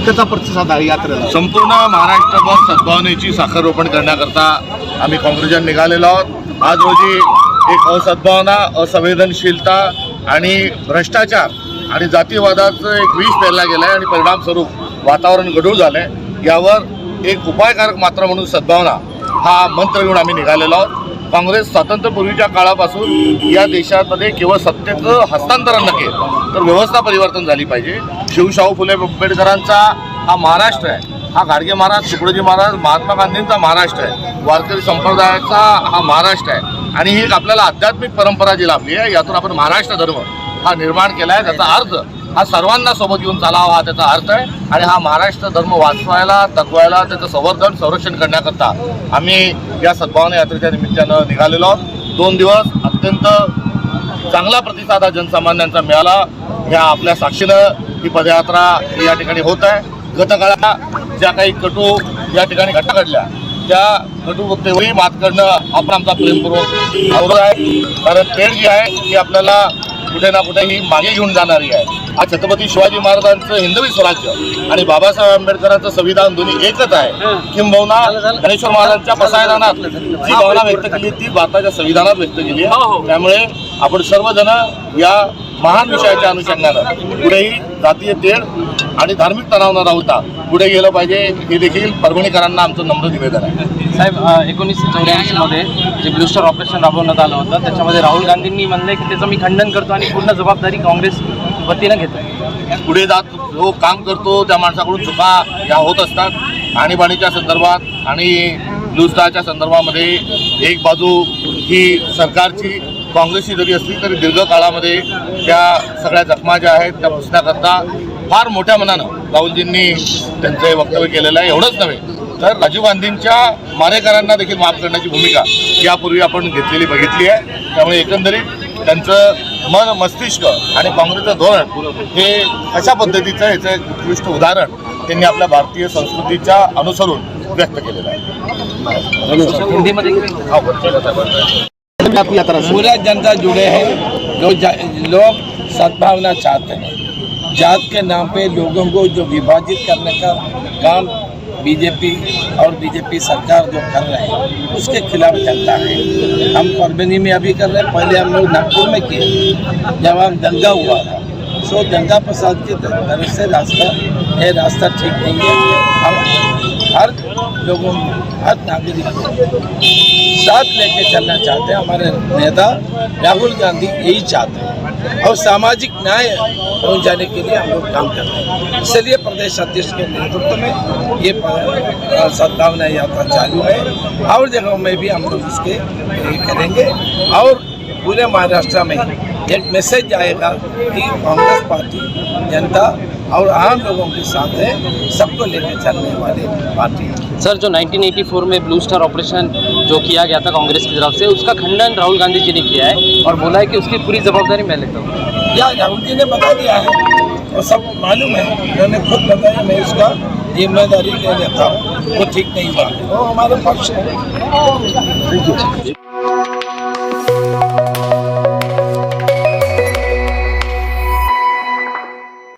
त्याचा प्रतिसाद आहे यात्रेला. संपूर्ण महाराष्ट्रभर सद्भावनेची साखर रोपण करण्याकरता आम्ही काँग्रेसच्या निघालेलो आहोत. आज रोजी एक असद्भावना असंवेदनशीलता आणि भ्रष्टाचार आणि जातीवादाचं एक विष पेरला गेलं आहे आणि परिणामस्वरूप वातावरण गढूळ झालं आहे यावर एक उपायकारक मात्र म्हणून सद्भावना हा मंत्र घेऊन आम्ही निघालेलो आहोत. काँग्रेस स्वातंत्र्यपूर्वीच्या काळापासून या देशामध्ये केवळ सत्तेचं हस्तांतरण नके तर व्यवस्था परिवर्तन झाली पाहिजे. शिवशाहू फुले आंबेडकरांचा हा महाराष्ट्र आहे. हा गाडगे महाराज तुकडोजी महाराज महात्मा गांधींचा महाराष्ट्र आहे. वारकरी संप्रदायाचा हा महाराष्ट्र आहे. आणि ही एक आपल्याला आध्यात्मिक परंपरा जी लाभली आहे यातून आपण महाराष्ट्र धर्म हा निर्माण केला आहे. त्याचा अर्थ हा सर्वांना सोबत घेऊन चालावा हा त्याचा अर्थ आहे. आणि हा महाराष्ट्र धर्म वाचवायला तगवायला त्याचं संवर्धन संरक्षण करण्याकरता आम्ही या सद्भावना यात्रेच्या निमित्तानं निघालेलो आहोत. दोन दिवस अत्यंत चांगला प्रतिसाद हा जनसामान्यांचा मिळाला. ह्या आपल्या साक्षीनं ही पदयात्रा या ठिकाणी होत आहे. गतकाळात ज्या काही कटू या ठिकाणी घटना घडल्या त्या कटुवृत्तीवरही मात करणं आपण आमचा प्रेमपूर्वक आवड आहे. कारण खेळ जी आहे ती आपल्याला कुठे ना कुठे ही मागे घेऊन जाणारी आहे. आज छत्रपती शिवाजी महाराजांचं हिंदवी स्वराज्य आणि बाबासाहेब आंबेडकरांचं संविधान दोन्ही एकच आहे. किंबहुना गणेश्वर महाराजांच्या पसायदानात जी भावना व्यक्त केली ती भारताच्या संविधानात व्यक्त केली आहे. त्यामुळे आपण सर्वजण या महान विषयाच्या अनुषंगानं पुढेही जातीय तेढ आणि धार्मिक तणाव न राहता पुढे गेलं पाहिजे हे देखील परभणीकरांना आमचं नम्र निवेदन आहे. साहेब एकोणीसशे चौऱ्याऐंशीमध्ये जे ब्लूस्टर ऑपरेशन राबवण्यात आलं होतं त्याच्यामध्ये राहुल गांधींनी म्हणलं की त्याचं मी खंडन करतो आणि पूर्ण जबाबदारी काँग्रेस वतीनं घेतो. पुढे जात जो काम करतो त्या माणसाकडून चुका या होत असतात. आणीबाणीच्या संदर्भात आणि लुस्टाच्या संदर्भामध्ये एक बाजू ही सरकारची काँग्रेसची जरी असली तरी दीर्घकाळामध्ये त्या सगळ्या जखमा ज्या आहेत त्या पुसण्याकरता फार मोठ्या मनानं राहुलजींनी त्यांचं हे वक्तव्य केलेलं आहे. एवढंच नव्हे तर राजीव गांधींच्या मारेकरांना देखील माफ करण्याची भूमिका यापूर्वी आपण घेतलेली बघितली आहे. त्यामुळे एकंदरीत त्यांचं मन मस्तिष्क आणि काँग्रेसचं धोरण हे अशा पद्धतीचं ह्याचं एक उत्कृष्ट उदाहरण त्यांनी आपल्या भारतीय संस्कृतीच्या अनुसरून व्यक्त केलेलं आहे. आपली यात्रा पूरा जनता जुड़े हैं, जो लोग सद्भावना चाहते हैं। जात के नाम पे लोगों को जो विभाजित करने का काम बीजेपी और बीजेपी सरकार जो कर रहे हैं, उसके खिलाफ जनता है। हम परभनी में अभी कर रहे हैं। पहले हम लोग नागपुर में किए, जब हम दंगा हुआ था। सो दंगा प्रसाद की तरफ़ से रास्ता ये रास्ता ठीक नहीं है। हम हर लोगों हर नागरिक साथ लेके चलना चाहते हैं। हमारे नेता राहुल गांधी यही चाहते हैं। और सामाजिक न्याय पहुँचाने के लिए हम लोग काम कर रहे हैं। इसलिए प्रदेश अध्यक्ष के नेतृत्व में ये सद्भावना यात्रा चालू है। और जगहों में भी हम लोग इसके करेंगे। और पूरे महाराष्ट्र में एक मैसेज जाएगा कि कांग्रेस पार्टी जनता और आम लोगों के साथ है सबको लेकर चलने वाली पार्टी। सर जो 1984 में ब्लू स्टार ऑपरेशन जो किया गया था कांग्रेस की तरफ़ से उसका खंडन राहुल गांधी जी ने किया है और बोला है कि उसकी पूरी जवाबदारी मैं लेता हूँ। या राहुल जी ने बता दिया है और सब मालूम है उन्होंने खुद बताया मैं उसका ज़िम्मेदारी ले लेता हूँ वो ठीक नहीं हुआ। वो हमारे पक्ष है।